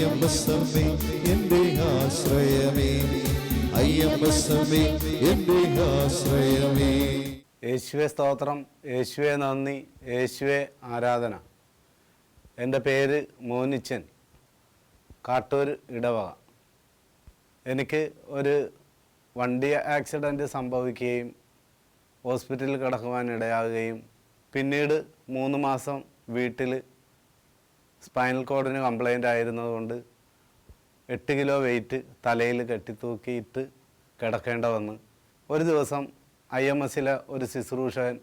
അയ്യമ്പസമ്മേ എന്റെ ആശ്രയമേ. അയ്യമ്പസമ്മേ എന്റെ ആശ്രയമേ. യേശുവെ സ്തോത്രം യേശുവെ നന്ദി യേശുവെ ആരാധന. എന്റെ പേര് മോനിച്ചൻ കാട്ടൂർ ഇടവക. എനിക്ക് ഒരു വണ്ടി ആക്സിഡന്റ് സംഭവിക്കുകയും ഹോസ്പിറ്റലിൽ കിടക്കുവാൻ ഇടയാകുകയും പിന്നീട് മൂന്ന് മാസം വീട്ടിൽ സ്പൈനൽ കോഡിന് കംപ്ലൈന്റ് ആയിരുന്നതുകൊണ്ട് എട്ട് കിലോ വെയിറ്റ് തലയിൽ കെട്ടിത്തൂക്കിയിട്ട് കിടക്കേണ്ട വന്ന് ഒരു ദിവസം ഐ എം എസിലെ ഒരു ശുശ്രൂഷകൻ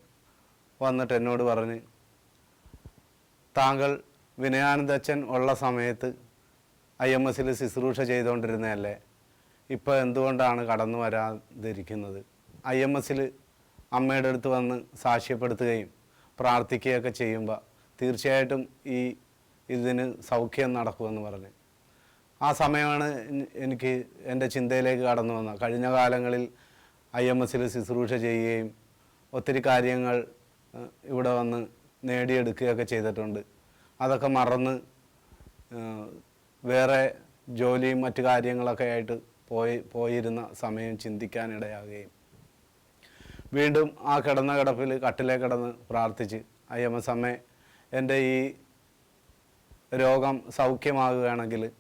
വന്നിട്ട് എന്നോട് പറഞ്ഞ് താങ്കൾ വിനയാനന്ദച്ചൻ ഉള്ള സമയത്ത് ഐ എം എസിൽ ശുശ്രൂഷ ചെയ്തുകൊണ്ടിരുന്നതല്ലേ ഇപ്പോൾ എന്തുകൊണ്ടാണ് കടന്നു വരാതിരിക്കുന്നത്? ഐ എം എസിൽ അമ്മയുടെ അടുത്ത് വന്ന് സാക്ഷ്യപ്പെടുത്തുകയും പ്രാർത്ഥിക്കുകയൊക്കെ ചെയ്യുമ്പോൾ തീർച്ചയായിട്ടും ഈ ഇതിന് സൗഖ്യം നടക്കുമെന്ന് പറഞ്ഞ്. ആ സമയമാണ് എനിക്ക് എന്റെ ചിന്തയിലേക്ക് കടന്നു വന്നത്. കഴിഞ്ഞ കാലങ്ങളിൽ ഐ എം എസിൽ ശുശ്രൂഷ ചെയ്യുകയും ഒത്തിരി കാര്യങ്ങൾ ഇവിടെ വന്ന് നേടിയെടുക്കുകയൊക്കെ ചെയ്തിട്ടുണ്ട്. അതൊക്കെ മറന്ന് വേറെ ജോലിയും മറ്റു കാര്യങ്ങളൊക്കെ ആയിട്ട് പോയി പോയിരുന്ന സമയം ചിന്തിക്കാനിടയാകുകയും. വീണ്ടും ആ കിടന്ന കിടപ്പിൽ കട്ടിലേ കിടന്ന് പ്രാർത്ഥിച്ച് എസ് അമ്മേ എന്റെ ഈ രോഗം സൗഖ്യമാകുകയാണെങ്കിൽ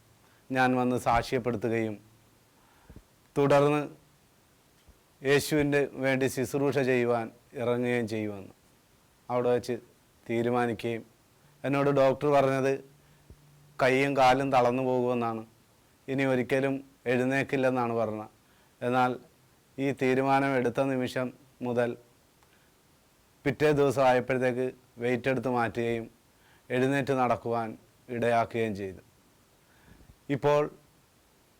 ഞാൻ വന്ന് സാക്ഷ്യപ്പെടുത്തുകയും തുടർന്ന് യേശുവിന്റെ വേണ്ടി ശുശ്രൂഷ ചെയ്യുവാൻ ഇറങ്ങുകയും ചെയ്യുമെന്ന് അവിടെ വെച്ച് തീരുമാനിക്കുകയും എന്നോട് ഡോക്ടർ പറഞ്ഞത് കൈയും കാലും തളർന്നു പോകുമെന്നാണ്. ഇനി ഒരിക്കലും എഴുന്നേക്കില്ലെന്നാണ് പറഞ്ഞത് എന്നാൽ ഈ തീരുമാനം എടുത്ത നിമിഷം മുതൽ പിറ്റേ ദിവസം ആയപ്പോഴത്തേക്ക് വെയിറ്റ് എടുത്ത് മാറ്റുകയും എഴുന്നേറ്റ് നടക്കുവാൻ ഇടയാക്കുകയും ചെയ്തു. ഇപ്പോൾ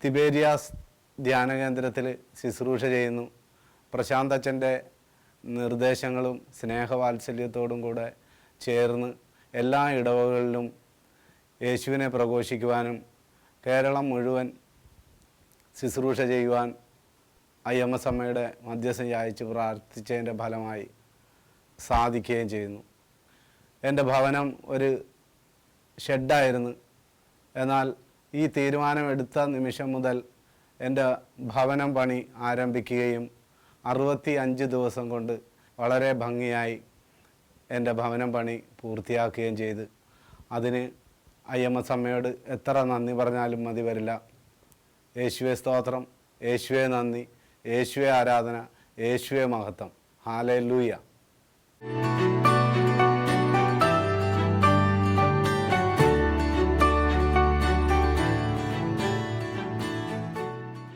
തിബേരിയാസ് ധ്യാന കേന്ദ്രത്തിൽ ശുശ്രൂഷ ചെയ്യുന്നു. പ്രശാന്ത് അച്ഛന്റെ നിർദ്ദേശങ്ങളും സ്നേഹവാത്സല്യത്തോടും കൂടെ ചേർന്ന് എല്ലാ ഇടവകളിലും യേശുവിനെ പ്രഘോഷിക്കുവാനും കേരളം മുഴുവൻ ശുശ്രൂഷ ചെയ്യുവാൻ ഐ എം എസ് അമ്മയുടെ മധ്യസ്ഥം അയച്ച് പ്രാർത്ഥിച്ചതിന്റെ ഫലമായി സാധിക്കുകയും ചെയ്യുന്നു. എന്റെ ഭവനം ഒരു ഷെഡായിരുന്നു. എന്നാൽ ഈ തീരുമാനം എടുത്ത നിമിഷം മുതൽ എന്റെ ഭവനം പണി ആരംഭിക്കുകയും അറുപത്തി അഞ്ച് ദിവസം കൊണ്ട് വളരെ ഭംഗിയായി എന്റെ ഭവനം പണി പൂർത്തിയാക്കുകയും ചെയ്ത്. അതിന് ഐ എം എസ് അമ്മയോട് എത്ര നന്ദി പറഞ്ഞാലും മതി വരില്ല. യേശുവെ സ്തോത്രം യേശുവെ നന്ദി യേശുവെ ആരാധന യേശുവെ മഹത്വം. ഹാലേ ലൂയ